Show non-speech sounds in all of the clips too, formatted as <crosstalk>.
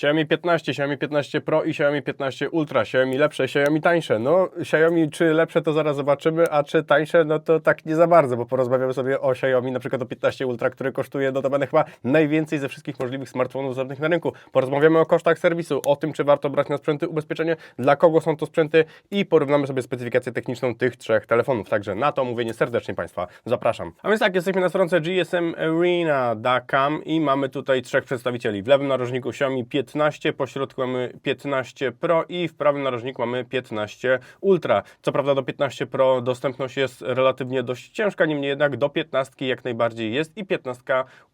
Xiaomi 15, Xiaomi 15 Pro i Xiaomi 15 Ultra. Xiaomi lepsze, Xiaomi tańsze. No, Xiaomi czy lepsze to zaraz zobaczymy, a czy tańsze, no to tak nie za bardzo, bo porozmawiamy sobie o Xiaomi, na przykład o 15 Ultra, który kosztuje notabene chyba najwięcej ze wszystkich możliwych smartfonów dostępnych na rynku. Porozmawiamy o kosztach serwisu, o tym, czy warto brać na sprzęty ubezpieczenie, dla kogo są to sprzęty i porównamy sobie specyfikację techniczną tych trzech telefonów. Także na to mówienie serdecznie Państwa zapraszam. A więc tak, jesteśmy na stronce gsmarena.com i mamy tutaj trzech przedstawicieli. W lewym narożniku Xiaomi 15, po środku mamy 15 Pro i w prawym narożniku mamy 15 Ultra. Co prawda do 15 Pro dostępność jest relatywnie dość ciężka, niemniej jednak do 15 jak najbardziej jest i 15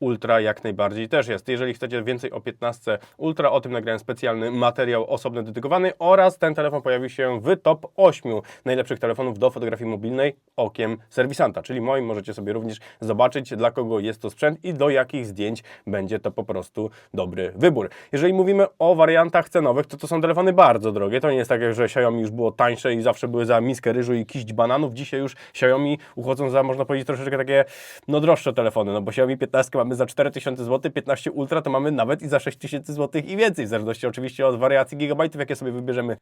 Ultra jak najbardziej też jest. Jeżeli chcecie więcej o 15 Ultra, o tym nagrałem specjalny materiał osobno dedykowany oraz ten telefon pojawi się w top 8 najlepszych telefonów do fotografii mobilnej okiem serwisanta, czyli moim możecie sobie również zobaczyć dla kogo jest to sprzęt i do jakich zdjęć będzie to po prostu dobry wybór. Jeżeli mówimy o wariantach cenowych, to to są telefony bardzo drogie. To nie jest tak, że Xiaomi już było tańsze i zawsze były za miskę ryżu i kiść bananów. Dzisiaj już Xiaomi uchodzą za, można powiedzieć, troszeczkę takie no droższe telefony, no bo Xiaomi 15 mamy za 4000 zł, 15 Ultra to mamy nawet i za 6000 zł i więcej, w zależności oczywiście od wariacji gigabajtów, jakie sobie wybierzemy.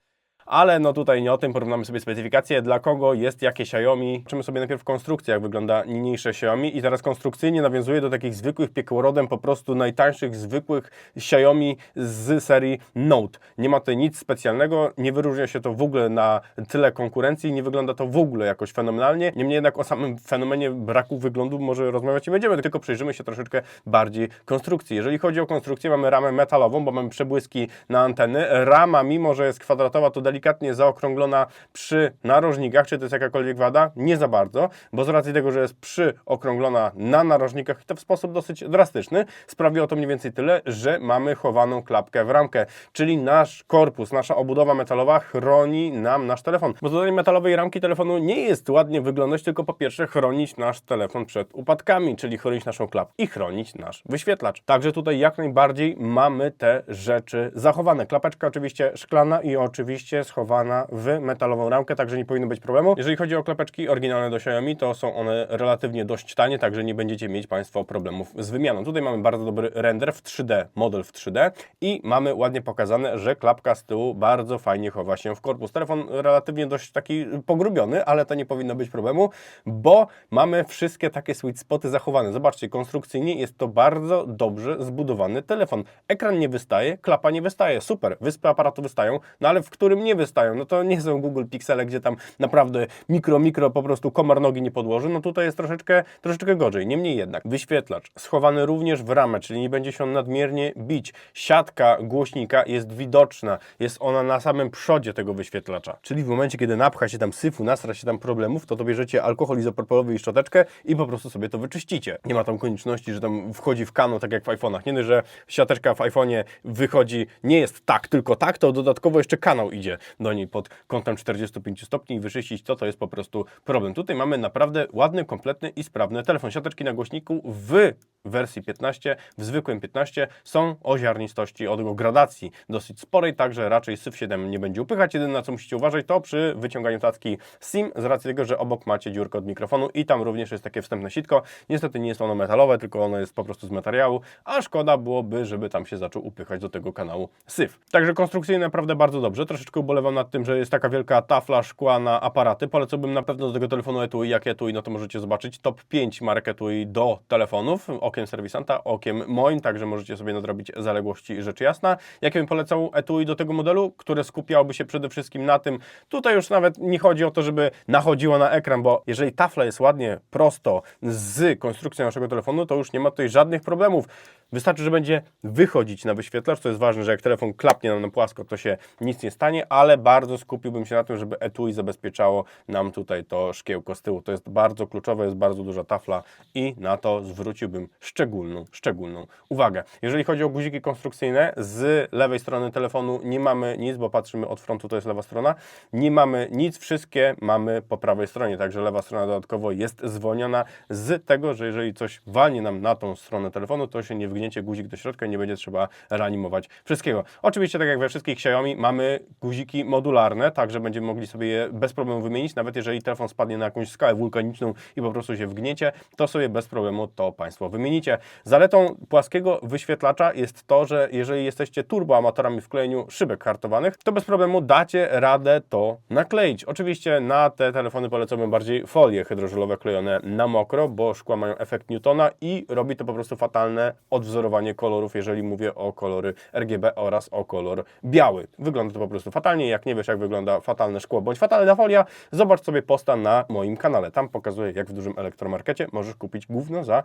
Ale no tutaj nie o tym, porównamy sobie specyfikację, dla kogo jest jakie Xiaomi. Zobaczymy sobie najpierw konstrukcję, jak wygląda niniejsze Xiaomi i teraz konstrukcyjnie nawiązuje do takich zwykłych piekłorodem, po prostu najtańszych, zwykłych Xiaomi z serii Note. Nie ma tutaj nic specjalnego, nie wyróżnia się to w ogóle na tyle konkurencji, nie wygląda to w ogóle jakoś fenomenalnie. Niemniej jednak o samym fenomenie braku wyglądu może rozmawiać nie będziemy, tylko przyjrzymy się troszeczkę bardziej konstrukcji. Jeżeli chodzi o konstrukcję, mamy ramę metalową, bo mamy przebłyski na anteny. Rama, mimo że jest kwadratowa, to delikatnie zaokrąglona przy narożnikach. Czy to jest jakakolwiek wada? Nie za bardzo, bo z racji tego, że jest przyokrąglona na narożnikach i to w sposób dosyć drastyczny, sprawiło to mniej więcej tyle, że mamy chowaną klapkę w ramkę, czyli nasz korpus, nasza obudowa metalowa chroni nam nasz telefon. Bo dodanie metalowej ramki telefonu nie jest ładnie wyglądać, tylko po pierwsze chronić nasz telefon przed upadkami, czyli chronić naszą klapkę i chronić nasz wyświetlacz. Także tutaj jak najbardziej mamy te rzeczy zachowane. Klapeczka oczywiście szklana i oczywiście schowana w metalową ramkę, także nie powinno być problemu. Jeżeli chodzi o klapeczki oryginalne do Xiaomi, to są one relatywnie dość tanie, także nie będziecie mieć Państwo problemów z wymianą. Tutaj mamy bardzo dobry render w 3D, model w 3D i mamy ładnie pokazane, że klapka z tyłu bardzo fajnie chowa się w korpus. Telefon relatywnie dość taki pogrubiony, ale to nie powinno być problemu, bo mamy wszystkie takie sweet spoty zachowane. Zobaczcie, konstrukcyjnie jest to bardzo dobrze zbudowany telefon. Ekran nie wystaje, klapa nie wystaje, super, wyspy aparatu wystają, no ale w którym nie wystają? No to nie są Google Pixele, gdzie tam naprawdę mikro, mikro po prostu komar nogi nie podłoży, no tutaj jest troszeczkę, troszeczkę gorzej. Niemniej jednak, wyświetlacz schowany również w ramę, czyli nie będzie się on nadmiernie bić. Siatka głośnika jest widoczna, jest ona na samym przodzie tego wyświetlacza. Czyli w momencie, kiedy napcha się tam syfu, nasra się tam problemów, to to bierzecie alkohol izopropylowy i szczoteczkę i po prostu sobie to wyczyścicie. Nie ma tam konieczności, że tam wchodzi w kano, tak jak w iPhone'ach. Nie że siateczka w iPhone'ie wychodzi, nie jest tak, tylko tak, to dodatkowo jeszcze kanał idzie do niej pod kątem 45 stopni i wyczyścić to, to jest po prostu problem. Tutaj mamy naprawdę ładny, kompletny i sprawny telefon. Siateczki na głośniku w wersji 15, w zwykłym 15 są o ziarnistości, o gradacji dosyć sporej, także raczej SYF 7 nie będzie upychać. Jedyne na co musicie uważać to przy wyciąganiu tacki SIM z racji tego, że obok macie dziurkę od mikrofonu i tam również jest takie wstępne sitko. Niestety nie jest ono metalowe, tylko ono jest po prostu z materiału, a szkoda byłoby, żeby tam się zaczął upychać do tego kanału SYF. Także konstrukcyjnie naprawdę bardzo dobrze. Troszeczkę nad tym, że jest taka wielka tafla szkła na aparaty. Polecałbym na pewno do tego telefonu etui, jak etui, no to możecie zobaczyć top 5 marek etui do telefonów, okiem serwisanta, okiem moim, także możecie sobie nadrobić zaległości rzecz jasna. Jakie bym polecał etui do tego modelu, które skupiałoby się przede wszystkim na tym, tutaj już nawet nie chodzi o to, żeby nachodziło na ekran, bo jeżeli tafla jest ładnie prosto z konstrukcją naszego telefonu, to już nie ma tutaj żadnych problemów. Wystarczy, że będzie wychodzić na wyświetlacz, to jest ważne, że jak telefon klapnie nam na płasko, to się nic nie stanie, ale bardzo skupiłbym się na tym, żeby etui zabezpieczało nam tutaj to szkiełko z tyłu. To jest bardzo kluczowe, jest bardzo duża tafla i na to zwróciłbym szczególną, szczególną uwagę. Jeżeli chodzi o guziki konstrukcyjne, z lewej strony telefonu nie mamy nic, bo patrzymy od frontu, to jest lewa strona, nie mamy nic, wszystkie mamy po prawej stronie, także lewa strona dodatkowo jest zwolniona z tego, że jeżeli coś walnie nam na tą stronę telefonu, to się nie wgnie wsunięcie guzik do środka i nie będzie trzeba reanimować wszystkiego. Oczywiście, tak jak we wszystkich Xiaomi, mamy guziki modularne, także będziemy mogli sobie je bez problemu wymienić, nawet jeżeli telefon spadnie na jakąś skałę wulkaniczną i po prostu się wgniecie, to sobie bez problemu to Państwo wymienicie. Zaletą płaskiego wyświetlacza jest to, że jeżeli jesteście turboamatorami w klejeniu szybek hartowanych, to bez problemu dacie radę to nakleić. Oczywiście na te telefony polecamy bardziej folie hydrożelowe klejone na mokro, bo szkła mają efekt Newtona i robi to po prostu fatalne odwzorowanie kolorów, jeżeli mówię o kolory RGB oraz o kolor biały. Wygląda to po prostu fatalnie. Jak nie wiesz, jak wygląda fatalne szkło bądź fatalna folia, zobacz sobie posta na moim kanale. Tam pokazuję, jak w dużym elektromarkecie możesz kupić gówno za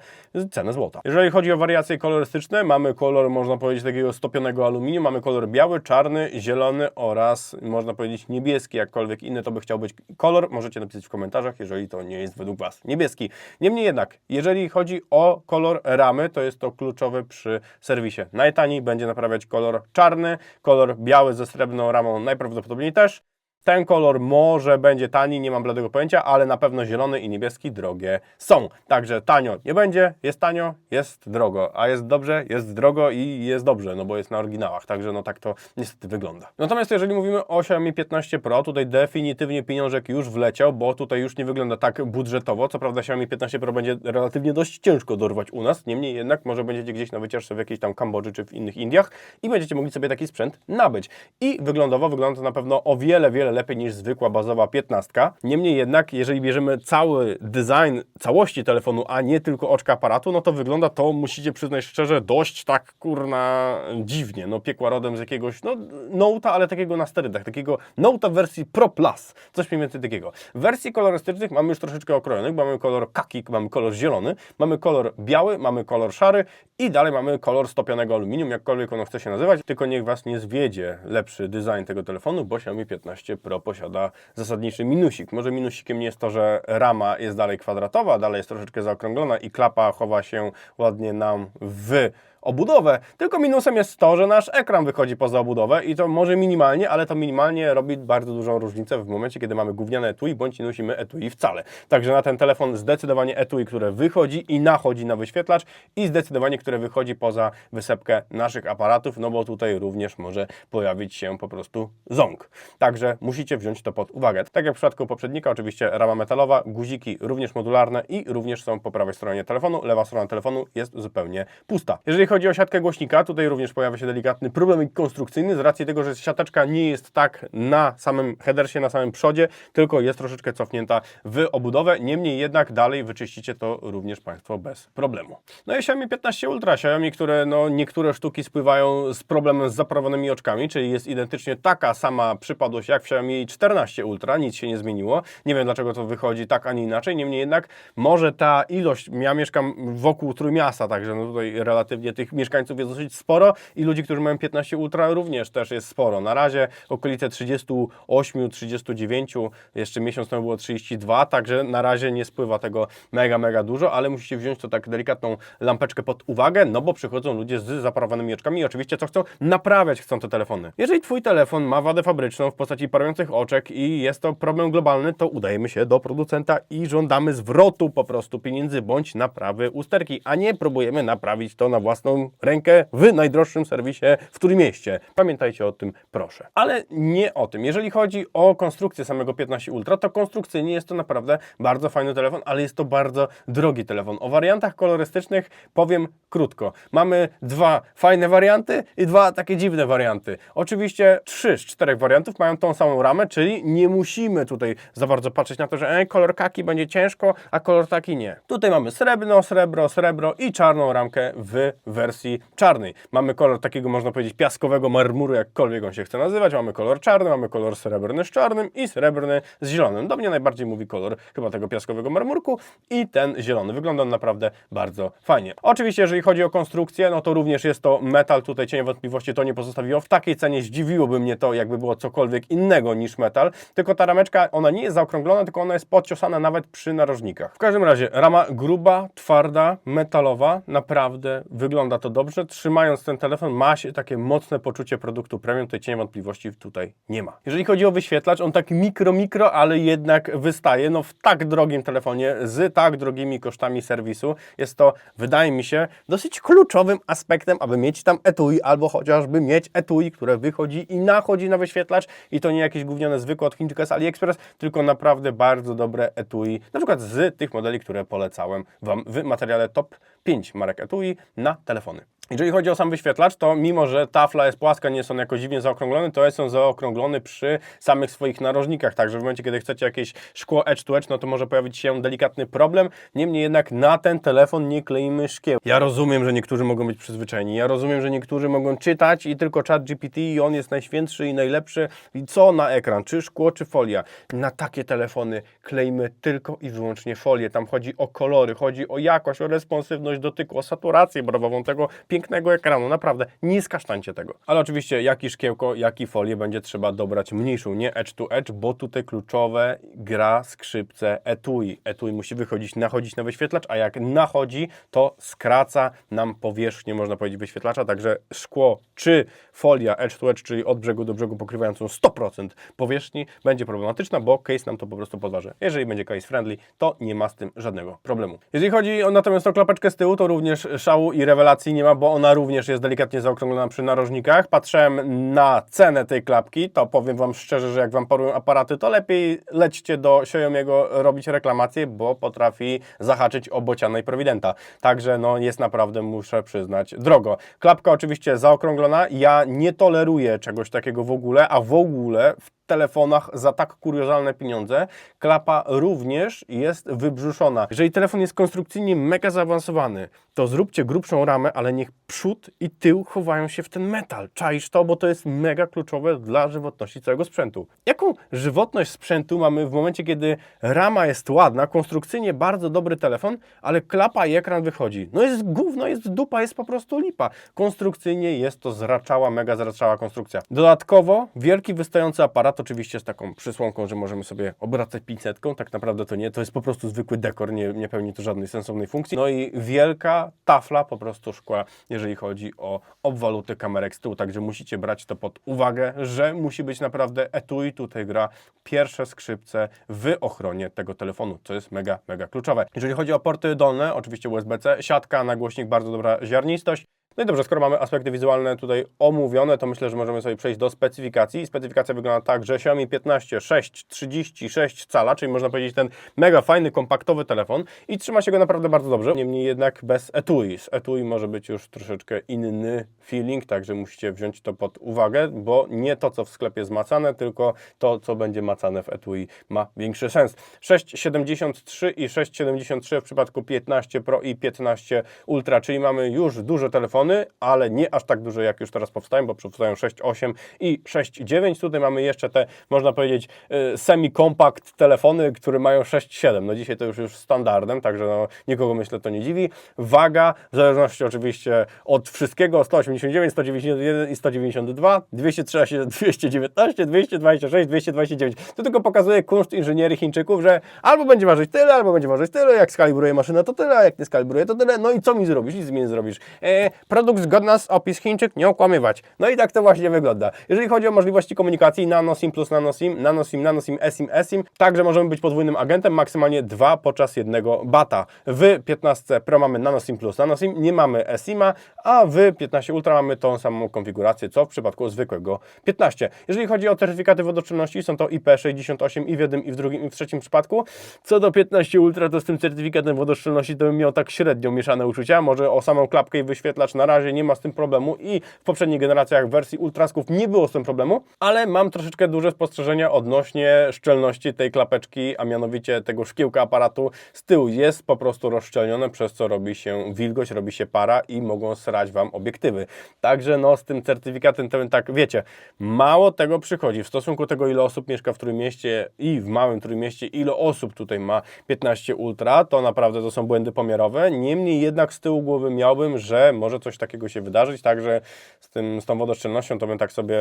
cenę złota. Jeżeli chodzi o wariacje kolorystyczne, mamy kolor, można powiedzieć, takiego stopionego aluminium, mamy kolor biały, czarny, zielony oraz, można powiedzieć, niebieski, jakkolwiek inny to by chciał być kolor. Możecie napisać w komentarzach, jeżeli to nie jest według Was niebieski. Niemniej jednak, jeżeli chodzi o kolor ramy, to jest to kluczowe przy serwisie. Najtaniej będzie naprawiać kolor czarny, kolor biały ze srebrną ramą najprawdopodobniej też. Ten kolor może będzie tani, nie mam bladego pojęcia, ale na pewno zielony i niebieski drogie są. Także tanio nie będzie, jest tanio, jest drogo, a jest dobrze, jest drogo i jest dobrze, no bo jest na oryginałach, także no tak to niestety wygląda. Natomiast jeżeli mówimy o Xiaomi 15 Pro, tutaj definitywnie pieniążek już wleciał, bo tutaj już nie wygląda tak budżetowo. Co prawda Xiaomi 15 Pro będzie relatywnie dość ciężko dorwać u nas, niemniej jednak może będziecie gdzieś na wycieczce w jakiejś tam Kambodży czy w innych Indiach i będziecie mogli sobie taki sprzęt nabyć. I wyglądowo wygląda to na pewno o wiele, wiele lepiej niż zwykła bazowa 15. Niemniej jednak, jeżeli bierzemy cały design całości telefonu, a nie tylko oczka aparatu, no to wygląda to, musicie przyznać szczerze, dość tak kurna dziwnie. No piekła rodem z jakiegoś, no Note'a, ale takiego na sterydach, takiego Note'a w wersji Pro Plus, coś mniej więcej takiego. W wersji kolorystycznych mamy już troszeczkę okrojonych, mamy kolor kaki, mamy kolor zielony, mamy kolor biały, mamy kolor szary i dalej mamy kolor stopionego aluminium, jakkolwiek ono chce się nazywać, tylko niech Was nie zwiedzie lepszy design tego telefonu, bo Xiaomi 15 Pro posiada zasadniczy minusik. Może minusikiem nie jest to, że rama jest dalej kwadratowa, dalej jest troszeczkę zaokrąglona i klapa chowa się ładnie nam w obudowę, tylko minusem jest to, że nasz ekran wychodzi poza obudowę i to może minimalnie, ale to minimalnie robi bardzo dużą różnicę w momencie, kiedy mamy gówniane etui, bądź nie nosimy etui wcale. Także na ten telefon zdecydowanie etui, które wychodzi i nachodzi na wyświetlacz i zdecydowanie, które wychodzi poza wysepkę naszych aparatów, no bo tutaj również może pojawić się po prostu ząg. Także musicie wziąć to pod uwagę. Tak jak w przypadku poprzednika, oczywiście rama metalowa, guziki również modularne i również są po prawej stronie telefonu, lewa strona telefonu jest zupełnie pusta. Jeżeli chodzi o siatkę głośnika, tutaj również pojawia się delikatny problem konstrukcyjny z racji tego, że siateczka nie jest tak na samym headersie, na samym przodzie, tylko jest troszeczkę cofnięta w obudowę. Niemniej jednak dalej wyczyścicie to również Państwo bez problemu. No i Xiaomi 15 Ultra, Xiaomi, które no niektóre sztuki spływają z problemem z zaparowanymi oczkami, czyli jest identycznie taka sama przypadłość jak w Xiaomi 14 Ultra, nic się nie zmieniło. Nie wiem dlaczego to wychodzi tak, a nie inaczej. Niemniej jednak może ta ilość, ja mieszkam wokół Trójmiasta, także no tutaj relatywnie tych mieszkańców jest dosyć sporo i ludzi, którzy mają 15 Ultra również też jest sporo. Na razie okolice 38, 39, jeszcze miesiąc temu było 32, także na razie nie spływa tego mega, mega dużo, ale musicie wziąć to tak delikatną lampeczkę pod uwagę, no bo przychodzą ludzie z zaparowanymi oczkami i oczywiście co chcą? Naprawiać chcą te telefony. Jeżeli Twój telefon ma wadę fabryczną w postaci parujących oczek i jest to problem globalny, to udajemy się do producenta i żądamy zwrotu po prostu pieniędzy bądź naprawy usterki, a nie próbujemy naprawić to na własną rękę w najdroższym serwisie w Trójmieście. Pamiętajcie o tym, proszę. Ale nie o tym. Jeżeli chodzi o konstrukcję samego 15 Ultra, to konstrukcyjnie jest to naprawdę bardzo fajny telefon, ale jest to bardzo drogi telefon. O wariantach kolorystycznych powiem krótko. Mamy dwa fajne warianty i dwa takie dziwne warianty. Oczywiście trzy z czterech wariantów mają tą samą ramę, czyli nie musimy tutaj za bardzo patrzeć na to, że e, kolor kaki będzie ciężko, a kolor taki nie. Tutaj mamy srebrno, srebro, srebro i czarną ramkę w wersji czarnej. Mamy kolor takiego, można powiedzieć, piaskowego marmuru, jakkolwiek on się chce nazywać. Mamy kolor czarny, mamy kolor srebrny z czarnym i srebrny z zielonym. Do mnie najbardziej mówi kolor chyba tego piaskowego marmurku i ten zielony. Wygląda on naprawdę bardzo fajnie. Oczywiście, jeżeli chodzi o konstrukcję, no to również jest to metal. Tutaj cienia wątpliwości to nie pozostawiło. W takiej cenie zdziwiłoby mnie to, jakby było cokolwiek innego niż metal. Tylko ta rameczka, ona nie jest zaokrąglona, tylko ona jest podciosana nawet przy narożnikach. W każdym razie, rama gruba, twarda, metalowa, naprawdę wygląda wygląda to dobrze. Trzymając ten telefon ma się takie mocne poczucie produktu premium, tutaj cienia wątpliwości tutaj nie ma. Jeżeli chodzi o wyświetlacz, on tak mikro, mikro, ale jednak wystaje. No w tak drogim telefonie, z tak drogimi kosztami serwisu, jest to, wydaje mi się, dosyć kluczowym aspektem, aby mieć tam etui, albo chociażby mieć etui, które wychodzi i nachodzi na wyświetlacz i to nie jakieś gównione zwykłe od Chińczyka z AliExpress, tylko naprawdę bardzo dobre etui, na przykład z tych modeli, które polecałem Wam w materiale top 5 marek etui na telefonu. Jeżeli chodzi o sam wyświetlacz, to mimo, że tafla jest płaska, nie jest on jakoś dziwnie zaokrąglony, to jest on zaokrąglony przy samych swoich narożnikach, także w momencie, kiedy chcecie jakieś szkło edge to edge, no to może pojawić się delikatny problem, niemniej jednak na ten telefon nie kleimy szkieł. Ja rozumiem, że niektórzy mogą być przyzwyczajeni, ja rozumiem, że niektórzy mogą czytać i tylko chat GPT i on jest najświętszy i najlepszy. I co na ekran, czy szkło, czy folia. Na takie telefony klejmy tylko i wyłącznie folię, tam chodzi o kolory, chodzi o jakość, o responsywność dotyku, o saturację barwową tego pięknego ekranu. Naprawdę, nie skasztańcie tego. Ale oczywiście, jaki szkiełko, jaki folię będzie trzeba dobrać mniejszą, nie edge to edge, bo tutaj kluczowe gra skrzypce etui. Etui musi wychodzić, nachodzić na wyświetlacz, a jak nachodzi, to skraca nam powierzchnię, można powiedzieć, wyświetlacza, także szkło czy folia edge to edge, czyli od brzegu do brzegu pokrywającą 100% powierzchni, będzie problematyczna, bo case nam to po prostu podważy. Jeżeli będzie case friendly, to nie ma z tym żadnego problemu. Jeżeli chodzi o natomiast o klapeczkę z tyłu, to również szału i rewelacji nie ma, bo ona również jest delikatnie zaokrąglona przy narożnikach. Patrzyłem na cenę tej klapki, to powiem Wam szczerze, że jak Wam parują aparaty, to lepiej lećcie do Xiaomi'ego robić reklamację, bo potrafi zahaczyć o bociana i Providenta. Także no jest naprawdę, muszę przyznać, drogo. Klapka oczywiście zaokrąglona, ja nie toleruję czegoś takiego w ogóle, a w ogóle w telefonach za tak kuriozalne pieniądze. Klapa również jest wybrzuszona. Jeżeli telefon jest konstrukcyjnie mega zaawansowany, to zróbcie grubszą ramę, ale niech przód i tył chowają się w ten metal. Czaisz to, bo to jest mega kluczowe dla żywotności całego sprzętu. Jaką żywotność sprzętu mamy w momencie, kiedy rama jest ładna, konstrukcyjnie bardzo dobry telefon, ale klapa i ekran wychodzi? No jest gówno, jest dupa, jest po prostu lipa. Konstrukcyjnie jest to zraczała, mega zraczała konstrukcja. Dodatkowo wielki wystający aparat, oczywiście z taką przysłonką, że możemy sobie obracać pincetką, tak naprawdę to nie, to jest po prostu zwykły dekor, nie, nie pełni to żadnej sensownej funkcji. No i wielka tafla po prostu szkła, jeżeli chodzi o obwalutę kamerek z tyłu, także musicie brać to pod uwagę, że musi być naprawdę etui, tutaj gra pierwsze skrzypce w ochronie tego telefonu, co jest mega, mega kluczowe. Jeżeli chodzi o porty dolne, oczywiście USB-C, siatka, nagłośnik, bardzo dobra ziarnistość, no i dobrze, skoro mamy aspekty wizualne tutaj omówione, to myślę, że możemy sobie przejść do specyfikacji. Specyfikacja wygląda tak, że Xiaomi 15 636 cala, czyli można powiedzieć ten mega fajny, kompaktowy telefon i trzyma się go naprawdę bardzo dobrze. Niemniej jednak bez etui. Z etui może być już troszeczkę inny feeling, także musicie wziąć to pod uwagę, bo nie to, co w sklepie jest macane, tylko to, co będzie macane w etui ma większy sens. 6,73 i 6,73 w przypadku 15 Pro i 15 Ultra, czyli mamy już duże telefony, ale nie aż tak duże, jak już teraz powstają, bo powstają 6,8 i 6,9. Tutaj mamy jeszcze te, można powiedzieć, y, semi-compact telefony, które mają 6,7. No dzisiaj to już już standardem, także no, nikogo myślę to nie dziwi. Waga, w zależności oczywiście od wszystkiego, 189, 191 i 192, 213, 219, 226, 229. To tylko pokazuje kunszt inżynierii Chińczyków, że albo będzie ważyć tyle, albo będzie ważyć tyle, jak skalibruje maszyna to tyle, a jak nie skalibruje to tyle, no i co mi zrobisz? Nic mi nie zrobisz. E, produkt zgodna z opis Chińczyk, nie okłamywać. No i tak to właśnie wygląda. Jeżeli chodzi o możliwości komunikacji, nano SIM plus nano SIM, nano SIM, nano SIM, eSIM, eSIM, także możemy być podwójnym agentem, maksymalnie dwa podczas jednego bata. W 15 Pro mamy nano SIM plus nano SIM, nie mamy eSIMa, a w 15 Ultra mamy tą samą konfigurację, co w przypadku zwykłego 15. Jeżeli chodzi o certyfikaty wodoodporności, są to IP68 i w jednym, i w drugim, i w trzecim przypadku. Co do 15 Ultra, to z tym certyfikatem wodoodporności to bym miał tak średnio mieszane uczucia. Może o samą klapkę i wyświetlacz na razie nie ma z tym problemu i w poprzednich generacjach wersji Ultrasków nie było z tym problemu, ale mam troszeczkę duże spostrzeżenia odnośnie szczelności tej klapeczki, a mianowicie tego szkiełka aparatu z tyłu jest po prostu rozszczelnione, przez co robi się wilgoć, robi się para i mogą srać Wam obiektywy. Także no z tym certyfikatem, to tak wiecie, mało tego przychodzi w stosunku do tego, ile osób mieszka w Trójmieście i w małym Trójmieście, ile osób tutaj ma 15 Ultra, to naprawdę to są błędy pomiarowe. Niemniej jednak z tyłu głowy miałbym, że może coś coś takiego się wydarzyć, także z, tym, z tą wodoszczelnością to bym tak sobie,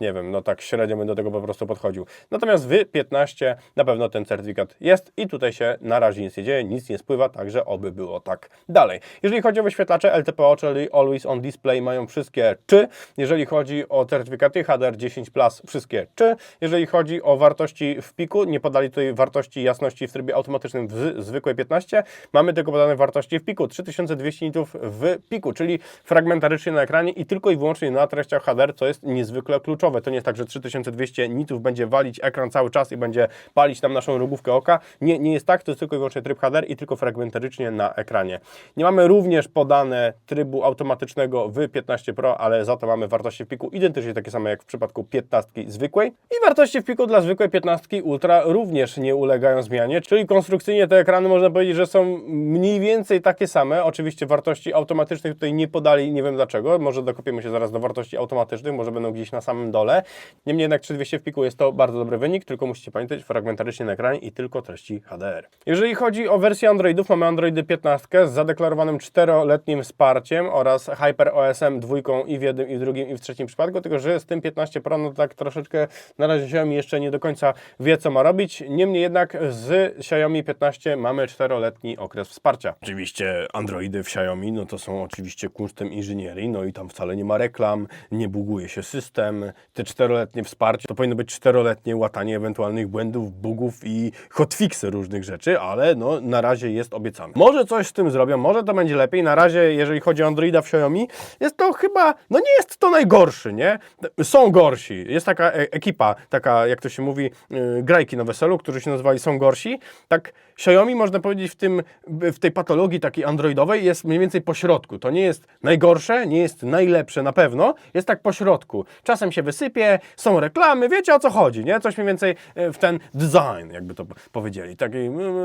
nie wiem, no tak średnio bym do tego po prostu podchodził. Natomiast w 15 na pewno ten certyfikat jest i tutaj się na razie nic nie dzieje, nic nie spływa, także oby było tak dalej. Jeżeli chodzi o wyświetlacze LTPO, czyli Always On Display, mają wszystkie czy. Jeżeli chodzi o certyfikaty HDR10 Plus, wszystkie czy. Jeżeli chodzi o wartości w piku, nie podali tutaj wartości jasności w trybie automatycznym w zwykłej 15, mamy tylko podane wartości w piku, 3200 nitów w piku, czyli fragmentarycznie na ekranie i tylko i wyłącznie na treściach HDR, co jest niezwykle kluczowe. To nie jest tak, że 3200 nitów będzie walić ekran cały czas i będzie palić nam naszą rogówkę oka. Nie, nie jest tak, to jest tylko i wyłącznie tryb HDR i tylko fragmentarycznie na ekranie. Nie mamy również podane trybu automatycznego w 15 Pro, ale za to mamy wartości w piku identycznie takie same jak w przypadku 15 zwykłej. I wartości w piku dla zwykłej 15 Ultra również nie ulegają zmianie, czyli konstrukcyjnie te ekrany można powiedzieć, że są mniej więcej takie same. Oczywiście wartości automatycznych tutaj nie podali, nie wiem dlaczego. Może dokopiemy się zaraz do wartości automatycznych, może będą gdzieś na samym dole. Niemniej jednak 3200 w piku jest to bardzo dobry wynik, tylko musicie pamiętać fragmentarycznie na ekranie i tylko treści HDR. Jeżeli chodzi o wersję Androidów, mamy Androidy 15 z zadeklarowanym 4-letnim wsparciem oraz HyperOSM dwójką i w jednym, i w drugim, i w trzecim przypadku, tylko że z tym 15 Pro, no tak troszeczkę na razie Xiaomi jeszcze nie do końca wie, co ma robić. Niemniej jednak z Xiaomi 15 mamy 4-letni okres wsparcia. Oczywiście Androidy w Xiaomi, no to są oczywiście kunstem inżynierii, no i tam wcale nie ma reklam, nie buguje się system. Te 4-letnie wsparcie to powinno być 4-letnie łatanie ewentualnych błędów, bugów i hotfixy różnych rzeczy, ale no na razie jest obiecane. Może coś z tym zrobią, może to będzie lepiej. Na razie, jeżeli chodzi o Androida w Xiaomi, jest to chyba, no nie jest to najgorszy, nie? Są gorsi. Jest taka e- ekipa, taka jak to się mówi, yy, grajki na weselu, którzy się nazywali Są Gorsi. Tak Xiaomi można powiedzieć w, tym, w tej patologii takiej androidowej jest mniej więcej po środku. To nie jest najgorsze, nie jest najlepsze na pewno, jest tak po środku. Czasem się wysypie, są reklamy, wiecie o co chodzi, nie? Coś mniej więcej e, w ten design, jakby to powiedzieli. Tak,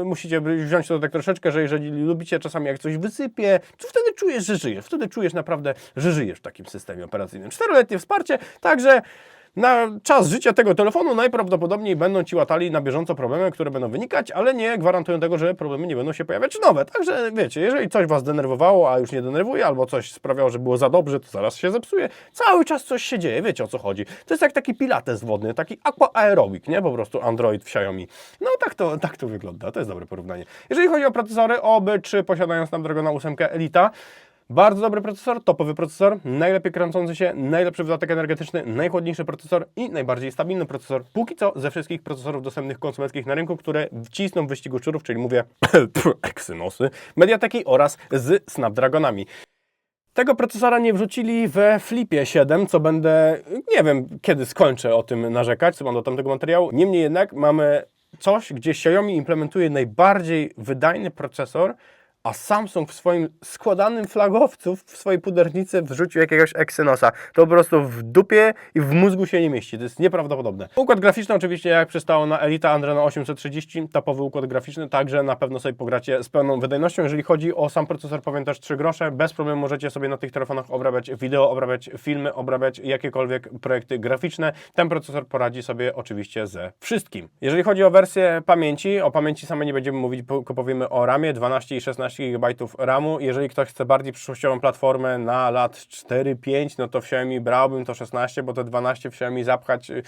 musicie wziąć to tak troszeczkę, że jeżeli lubicie czasami jak coś wysypie, to wtedy czujesz, że żyjesz. Wtedy czujesz naprawdę, że żyjesz w takim systemie operacyjnym. Czteroletnie wsparcie, także na czas życia tego telefonu najprawdopodobniej będą Ci łatali na bieżąco problemy, które będą wynikać, ale nie gwarantują tego, że problemy nie będą się pojawiać nowe. Także wiecie, jeżeli coś Was denerwowało, a już nie denerwuje, albo coś sprawiało, że było za dobrze, to zaraz się zepsuje. Cały czas coś się dzieje, wiecie o co chodzi. To jest jak taki pilates wodny, taki aqua aerobic, nie? Po prostu Android w Xiaomi. No tak to, tak to wygląda, to jest dobre porównanie. Jeżeli chodzi o procesory, oby czy posiadają Snapdragona 8 Elita, bardzo dobry procesor, topowy procesor, najlepiej kręcący się, najlepszy wydatek energetyczny, najchłodniejszy procesor i najbardziej stabilny procesor. Póki co ze wszystkich procesorów dostępnych konsumenckich na rynku, które wcisną w wyścigu szczurów, czyli mówię <laughs> Exynosy, Mediateki oraz z Snapdragonami. Tego procesora nie wrzucili we Flipie 7, co będę, nie wiem kiedy skończę o tym narzekać, co mam do tamtego materiału. Niemniej jednak mamy coś, gdzie Xiaomi implementuje najbardziej wydajny procesor, a Samsung w swoim składanym flagowcu, w swojej pudernicy wrzucił jakiegoś Exynosa. To po prostu w dupie i w mózgu się nie mieści. To jest nieprawdopodobne. Układ graficzny oczywiście jak przystało na Elita Adreno 830, topowy układ graficzny, także na pewno sobie pogracie z pełną wydajnością. Jeżeli chodzi o sam procesor, powiem też 3 grosze. Bez problemu możecie sobie na tych telefonach obrabiać wideo, obrabiać filmy, obrabiać jakiekolwiek projekty graficzne. Ten procesor poradzi sobie oczywiście ze wszystkim. Jeżeli chodzi o wersję pamięci, o pamięci samej nie będziemy mówić, tylko powiemy o RAMie 12 i 16 GB RAMu. Jeżeli ktoś chce bardziej przyszłościową platformę na lat 4-5, no to w Xiaomi brałbym to 16, bo te 12 w Xiaomi zapchać y,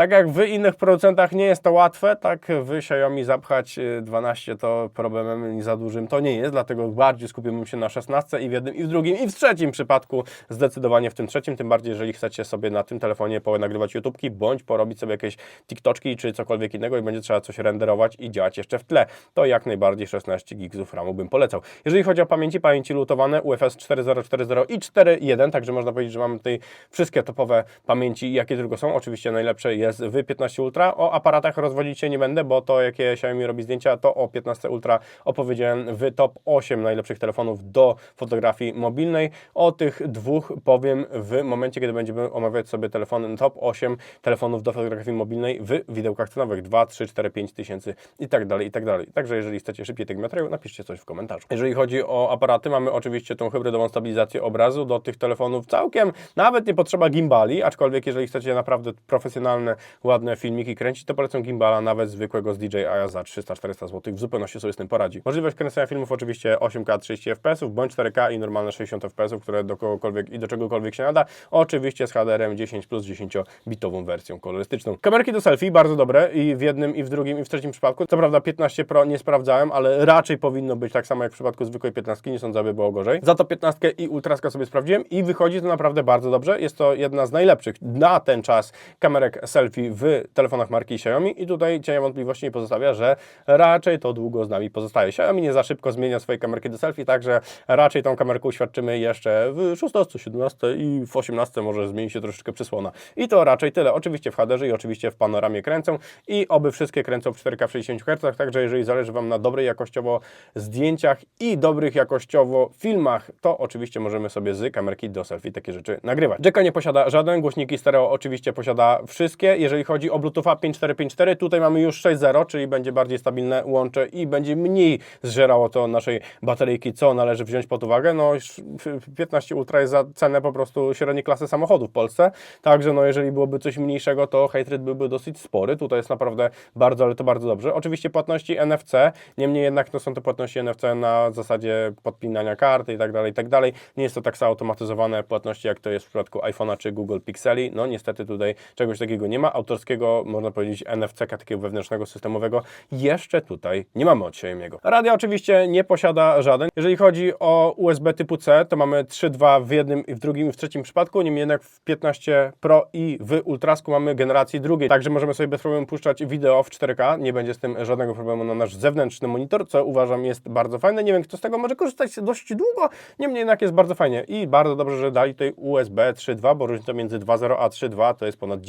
tak jak w innych producentach nie jest to łatwe, tak w Xiaomi zapchać y, 12 to problemem za dużym to nie jest, dlatego bardziej skupiłbym się na 16 i w jednym, i w drugim, i w trzecim przypadku, zdecydowanie w tym trzecim, tym bardziej jeżeli chcecie sobie na tym telefonie nagrywać YouTubki, bądź porobić sobie jakieś TikToczki czy cokolwiek innego i będzie trzeba coś renderować i działać jeszcze w tle, to jak najbardziej 16 GB RAMu bym polecał. Jeżeli chodzi o pamięci, pamięci lutowane UFS 4040 i 4.1, także można powiedzieć, że mamy tutaj wszystkie topowe pamięci, jakie tylko są, oczywiście najlepsze jest w 15 Ultra. O aparatach rozwodzić się nie będę, bo to jakie Xiaomi robi zdjęcia, to o 15 Ultra opowiedziałem w top 8 najlepszych telefonów do fotografii mobilnej. O tych dwóch powiem w momencie, kiedy będziemy omawiać sobie telefony top 8 telefonów do fotografii mobilnej w widełkach cenowych 2, 3, 4, 5 tysięcy i tak dalej, i tak dalej. Także jeżeli chcecie szybciej tego materiału, napiszcie coś w komentarzu. Jeżeli chodzi o aparaty, mamy oczywiście tą hybrydową stabilizację obrazu do tych telefonów całkiem, nawet nie potrzeba gimbali, aczkolwiek jeżeli chcecie naprawdę profesjonalne ładne filmiki kręcić, to polecam gimbala nawet zwykłego z DJI za 300-400 zł. W zupełności sobie z tym poradzi. Możliwość kręcenia filmów oczywiście 8K 30 fps, bądź 4K i normalne 60 fps, które do kogokolwiek i do czegokolwiek się nada. Oczywiście z HDR-em 10 plus 10-bitową wersją kolorystyczną. Kamerki do selfie bardzo dobre i w jednym, i w drugim, i w trzecim przypadku. Co prawda 15 Pro nie sprawdzałem, ale raczej powinno być tak samo jak w przypadku zwykłej 15, nie sądzę, aby było gorzej. Za to 15 i Ultraska sobie sprawdziłem i wychodzi to naprawdę bardzo dobrze. Jest to jedna z najlepszych na ten czas kamerek selfie w telefonach marki Xiaomi i tutaj cienia wątpliwości nie pozostawia, że raczej to długo z nami pozostaje. Xiaomi nie za szybko zmienia swoje kamerki do selfie, także raczej tą kamerkę uświadczymy jeszcze w 16, 17 i w 18 może zmieni się troszeczkę przysłona. I to raczej tyle. Oczywiście w HDR i oczywiście w panoramie kręcą i oby wszystkie kręcą w 4K w 60 Hz, także jeżeli zależy Wam na dobrej jakościowo zdjęciach i dobrych jakościowo filmach, to oczywiście możemy sobie z kamerki do selfie takie rzeczy nagrywać. Jacka nie posiada żaden, głośniki stereo oczywiście posiada wszystkie. Jeżeli chodzi o Bluetootha 5454, tutaj mamy już 6.0, czyli będzie bardziej stabilne łącze i będzie mniej zżerało to naszej bateryjki, co należy wziąć pod uwagę. No 15 Ultra jest za cenę po prostu średniej klasy samochodu w Polsce, także no jeżeli byłoby coś mniejszego, to hate rate byłby dosyć spory. Tutaj jest naprawdę bardzo, ale to bardzo dobrze. Oczywiście płatności NFC, niemniej jednak no, są to płatności NFC na zasadzie podpinania karty i tak dalej, i tak dalej. Nie jest to tak zautomatyzowane płatności, jak to jest w przypadku iPhone'a czy Google Pixeli. No niestety tutaj czegoś takiego nie ma. Autorskiego, można powiedzieć, NFC, takiego wewnętrznego, systemowego, jeszcze tutaj nie mamy od Xiaomi'ego. Radia oczywiście nie posiada żaden. Jeżeli chodzi o USB typu C, to mamy 3.2 w jednym i w drugim i w trzecim przypadku, niemniej jednak w 15 Pro i w Ultrasku mamy generacji drugiej, także możemy sobie bez problemu puszczać wideo w 4K, nie będzie z tym żadnego problemu na nasz zewnętrzny monitor, co uważam jest bardzo fajne. Nie wiem, kto z tego może korzystać dość długo, niemniej jednak jest bardzo fajnie i bardzo dobrze, że dali tutaj USB 3.2, bo różnica między 2.0 a 3.2 to jest ponad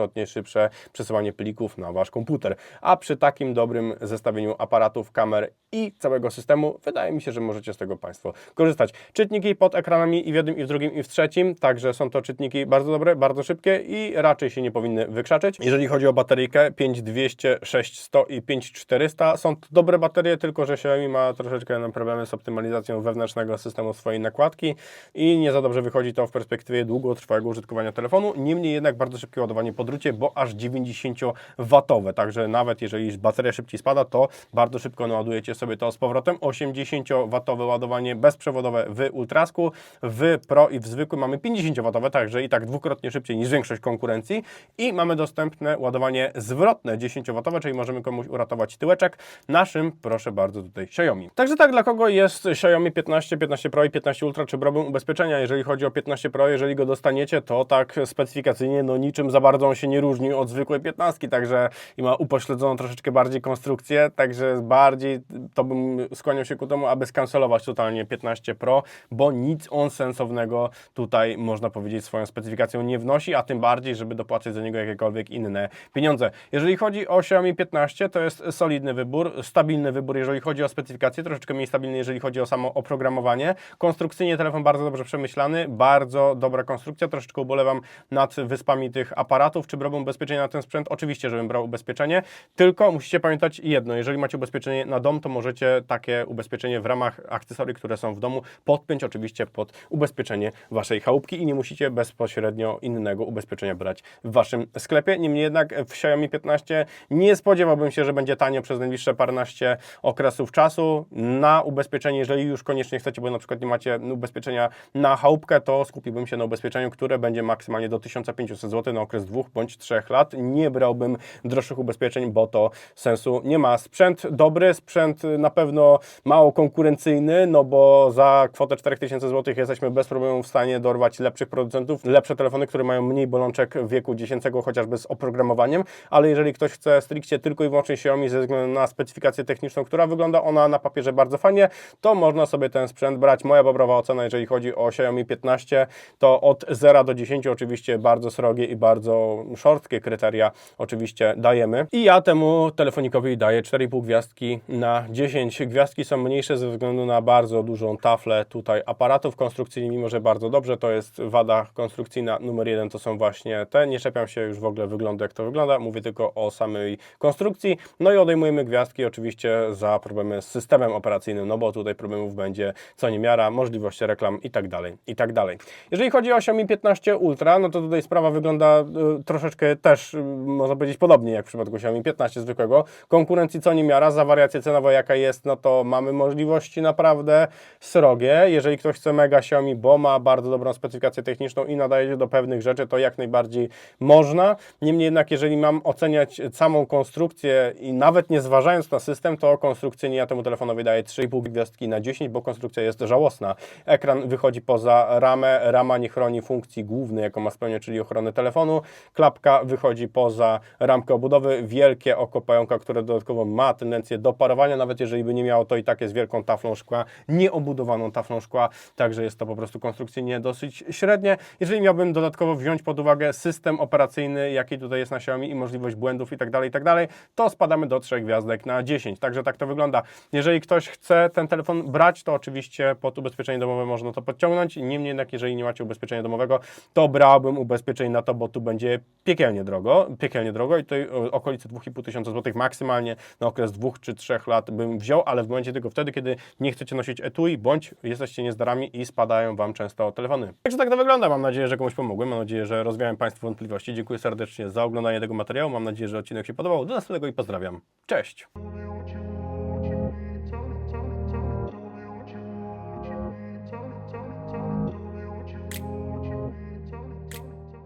10-krotnie szybsze przesyłanie plików na Wasz komputer, a przy takim dobrym zestawieniu aparatów, kamer i całego systemu, wydaje mi się, że możecie z tego Państwo korzystać. Czytniki pod ekranami i w jednym, i w drugim, i w trzecim, także są to czytniki bardzo dobre, bardzo szybkie i raczej się nie powinny wykrzaczeć. Jeżeli chodzi o bateryjkę 5200, 6100 i 5400, są to dobre baterie, tylko że Xiaomi ma troszeczkę problemy z optymalizacją wewnętrznego systemu swojej nakładki i nie za dobrze wychodzi to w perspektywie długotrwałego użytkowania telefonu. Niemniej jednak bardzo szybkie ładowanie po drucie, bo aż 90W, także nawet jeżeli bateria szybciej spada, to bardzo szybko naładujecie sobie to z powrotem. 80W ładowanie bezprzewodowe w Ultrasku, w Pro i w zwykłym mamy 50W, także i tak dwukrotnie szybciej niż większość konkurencji i mamy dostępne ładowanie zwrotne 10W, czyli możemy komuś uratować tyłeczek. Naszym, proszę bardzo, tutaj Xiaomi. Także tak, dla kogo jest Xiaomi 15, 15 Pro i 15 Ultra, czy brałbym ubezpieczenia, jeżeli chodzi o 15 Pro, jeżeli go dostaniecie, to tak specyfikacyjnie, no niczym za bardzo on się nie różni od zwykłej 15, także i ma upośledzoną troszeczkę bardziej konstrukcję, także bardziej to bym skłaniał się ku temu, aby skancelować totalnie 15 Pro, bo nic on sensownego tutaj, można powiedzieć, swoją specyfikacją nie wnosi, a tym bardziej, żeby dopłacać za niego jakiekolwiek inne pieniądze. Jeżeli chodzi o Xiaomi 15, to jest solidny wybór, stabilny wybór, jeżeli chodzi o specyfikację, troszeczkę mniej stabilny, jeżeli chodzi o samo oprogramowanie. Konstrukcyjnie telefon bardzo dobrze przemyślany, bardzo dobra konstrukcja, troszeczkę ubolewam nad wyspami tych aparatów, czy brałbym ubezpieczenie na ten sprzęt? Oczywiście, żebym brał ubezpieczenie, tylko musicie pamiętać jedno, jeżeli macie ubezpieczenie na dom, to możecie takie ubezpieczenie w ramach akcesorii, które są w domu, podpiąć oczywiście pod ubezpieczenie waszej chałupki i nie musicie bezpośrednio innego ubezpieczenia brać w waszym sklepie. Niemniej jednak w Xiaomi 15 nie spodziewałbym się, że będzie tanio przez najbliższe paręnaście okresów czasu. Na ubezpieczenie, jeżeli już koniecznie chcecie, bo na przykład nie macie ubezpieczenia na chałupkę, to skupiłbym się na ubezpieczeniu, które będzie maksymalnie do 1500 zł na okres dwóch bądź trzech lat. Nie brałbym droższych ubezpieczeń, bo to sensu nie ma. Sprzęt dobry, sprzęt na pewno mało konkurencyjny, no bo za kwotę 4000 zł jesteśmy bez problemu w stanie dorwać lepszych producentów, lepsze telefony, które mają mniej bolączek wieku dziecięcego, chociażby z oprogramowaniem, ale jeżeli ktoś chce stricte tylko i wyłącznie Xiaomi ze względu na specyfikację techniczną, która wygląda ona na papierze bardzo fajnie, to można sobie ten sprzęt brać. Moja bobrowa ocena, jeżeli chodzi o Xiaomi 15, to od 0 do 10 oczywiście bardzo srogie i bardzo szorstkie kryteria oczywiście dajemy. I ja temu telefonikowi daję 4,5 gwiazdki na 10. Gwiazdki są mniejsze ze względu na bardzo dużą taflę tutaj aparatów konstrukcyjnych, mimo że bardzo dobrze, to jest wada konstrukcyjna numer jeden, to są właśnie te. Nie czepiam się już w ogóle wyglądu, jak to wygląda, mówię tylko o samej konstrukcji. No i odejmujemy gwiazdki oczywiście za problemy z systemem operacyjnym, no bo tutaj problemów będzie co niemiara, możliwości reklam i tak dalej, i tak dalej. Jeżeli chodzi o Xiaomi 15 Ultra, no to tutaj sprawa wygląda y, troszeczkę też y, można powiedzieć podobnie jak w przypadku Xiaomi 15 zwykłego. Konkurencji co nie miara, za wariację cenową jaka jest, no to mamy możliwości naprawdę srogie. Jeżeli ktoś chce mega Xiaomi, bo ma bardzo dobrą specyfikację techniczną i nadaje się do pewnych rzeczy, to jak najbardziej można. Niemniej jednak, jeżeli mam oceniać samą konstrukcję i nawet nie zważając na system, to konstrukcyjnie ja temu telefonowi daję 3,5 gwiazdki na 10, bo konstrukcja jest żałosna. Ekran wychodzi poza ramę, rama nie chroni funkcji głównej, jaką ma spełniać, czyli ochrony telefonu. Klapka wychodzi poza ramkę obudowy. Wielkie oko pająka, które dodatkowo ma tendencję do parowania, nawet jeżeli by nie miało, to i tak jest wielką taflą szkła, nieobudowaną taflą szkła, także jest to po prostu konstrukcyjnie dosyć średnie. Jeżeli miałbym dodatkowo wziąć pod uwagę system operacyjny, jaki tutaj jest na Xiaomi i możliwość błędów i tak dalej, i tak to spadamy do 3 gwiazdek na 10. Także tak to wygląda. Jeżeli ktoś chce ten telefon brać, to oczywiście pod ubezpieczenie domowe można to podciągnąć. Niemniej jednak, jeżeli nie macie ubezpieczenia domowego, to brałbym ubezpieczenie na to, bo tu będzie piekielnie drogo, piekielnie drogo i tutaj okolice 2,5 tysiąca złotych maksymalnie na okres 2 czy 3 lat bym wziął, ale w momencie tylko wtedy, kiedy nie chcecie nosić etui, bądź jesteście niezdarami i spadają Wam często telefony. Także tak to wygląda. Mam nadzieję, że komuś pomogłem. Mam nadzieję, że rozwiałem Państwu wątpliwości. Dziękuję serdecznie za oglądanie tego materiału. Mam nadzieję, że odcinek się podobał. Do następnego i pozdrawiam. Cześć!